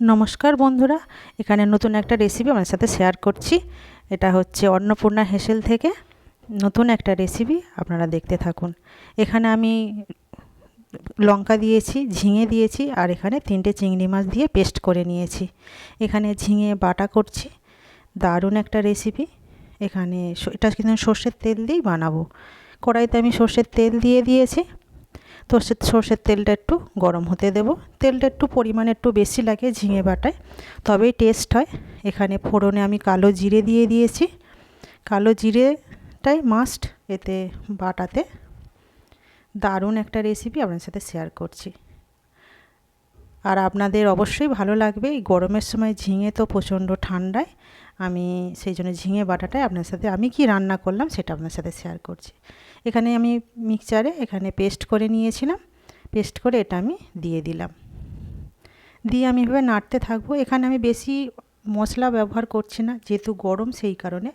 নমস্কার বন্ধুরা, এখানে নতুন একটা রেসিপি আমার সাথে শেয়ার করছি। এটা হচ্ছে অন্নপূর্ণা হেসেল থেকে নতুন একটা রেসিপি আপনারা দেখতে থাকুন। এখানে আমি লঙ্কা দিয়েছি, ঝিঙে দিয়েছি, আর এখানে তিনটে চিংড়ি মাছ দিয়ে পেস্ট করে নিয়েছি। এখানে ঝিঙে বাটা করছি, দারুণ একটা রেসিপি এখানে এটা কিন্তু সর্ষের তেল দিয়েই বানাবো। কড়াইতে আমি সর্ষের তেল দিয়ে দিয়েছি। তো সর্ষের তেলটা একটু গরম হতে দেব। তেলটা একটু পরিমাণে একটু বেশি লাগে ঝিঙে বাটায়। তবেই টেস্ট হয়। এখানে ফোড়নে আমি কালো জিরে দিয়ে দিয়েছি। কালো জিরেটাই মাস্ট এতে বাটাতে। দারুণ একটা রেসিপি আপনার সাথে শেয়ার করছি। আর আপনাদের অবশ্যই ভালো লাগবে। এই গরমের সময় ঝিঙে তো প্রচণ্ড ঠান্ডায়। আমি সেই জন্য ঝিঙে বাটাটাই আপনার সাথে আমি কি রান্না করলাম সেটা আপনার সাথে শেয়ার করছি। এখানে আমি মিক্সচারে এখানে পেস্ট করে নিয়েছিলাম। পেস্ট করে এটা আমি দিয়ে দিলাম। দিয়ে আমি এভাবে নাড়তে থাকব। এখানে আমি বেশি মশলা ব্যবহার করছি না, যেহেতু গরম সেই কারণে।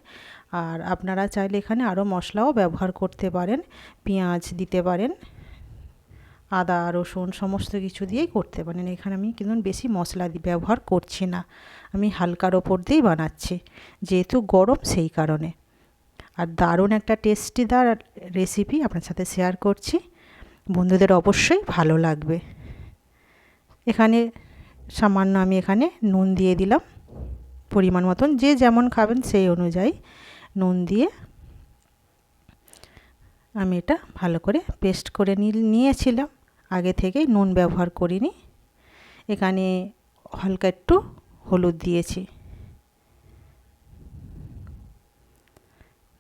আর আপনারা চাইলে এখানে আরও মশলাও ব্যবহার করতে পারেন, পেঁয়াজ দিতে পারেন, আদা, রসুন, সমস্ত কিছু দিয়েই করতে পারেন। এখানে আমি কিন্তু বেশি মশলা ব্যবহার করছি না। আমি হালকার ওপর দিয়েই বানাচ্ছি, যেহেতু গরম সেই কারণে। আর দারুণ একটা টেস্টিদার রেসিপি আপনার সাথে শেয়ার করছি। বন্ধুদের অবশ্যই ভালো লাগবে। এখানে সামান্য আমি এখানে নুন দিয়ে দিলাম। পরিমাণ মতন যে যেমন খাবেন সেই অনুযায়ী নুন দিয়ে আমি এটা ভালো করে পেস্ট করে নিয়েছিলাম। আগে থেকেই নুন ব্যবহার করিনি। এখানে হালকা একটু হলুদ দিয়েছি।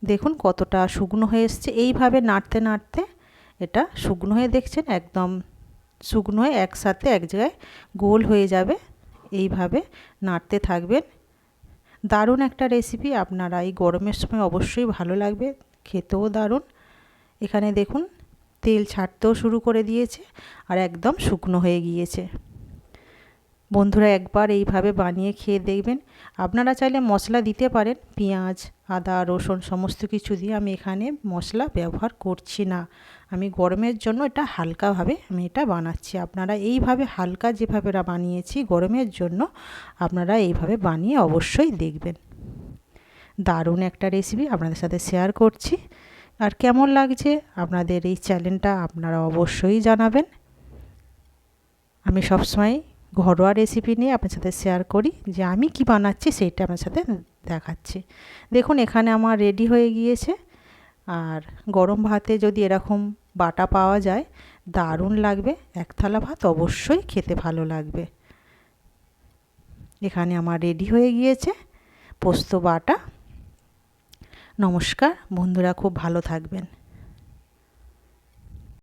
দেখুন কতটা শুকনো হয়ে এসছে। এইভাবে নাড়তে নাড়তে এটা শুকনো হয়ে দেখছেন একদম শুকনো হয়ে একসাথে এক জায়গায় গোল হয়ে যাবে। এইভাবে নাড়তে থাকবেন। দারুণ একটা রেসিপি আপনারা এই গরমের সময় অবশ্যই ভালো লাগবে, খেতেও দারুণ। এখানে দেখুন তেল ছাড়তেও শুরু করে দিয়েছে আর একদম শুকনো হয়ে গিয়েছে। বন্ধুরা একবার এইভাবে বানিয়ে খেয়ে দেখবেন। আপনারা চাইলে মশলা দিতে পারেন, পেঁয়াজ আদা, রসুন সমস্ত কিছু দিয়ে আমি এখানে মশলা ব্যবহার করছি না। আমি গরমের জন্য এটা হালকাভাবে আমি এটা বানাচ্ছি। আপনারা এইভাবে হালকা যেভাবে বানিয়েছি গরমের জন্য আপনারা এইভাবে বানিয়ে অবশ্যই দেখবেন। দারুণ একটা রেসিপি আপনাদের সাথে শেয়ার করছি। আর কেমন লাগছে আপনাদের এই চ্যানেলটা আপনারা অবশ্যই জানাবেন। আমি সবসময় ঘরোয়া রেসিপি নিয়ে আপনার সাথে শেয়ার করি যে আমি কি বানাচ্ছি সেইটা আপনার সাথে দেখাচ্ছি। দেখুন, এখানে আমার রেডি হয়ে গিয়েছে। আর গরম ভাতে যদি এরকম বাটা পাওয়া যায়, দারুণ লাগবে। এক থালা ভাত অবশ্যই খেতে ভালো লাগবে। এখানে আমার রেডি হয়ে গিয়েছে পোস্ত বাটা। নমস্কার, বন্ধুরা খুব ভালো থাকবেন।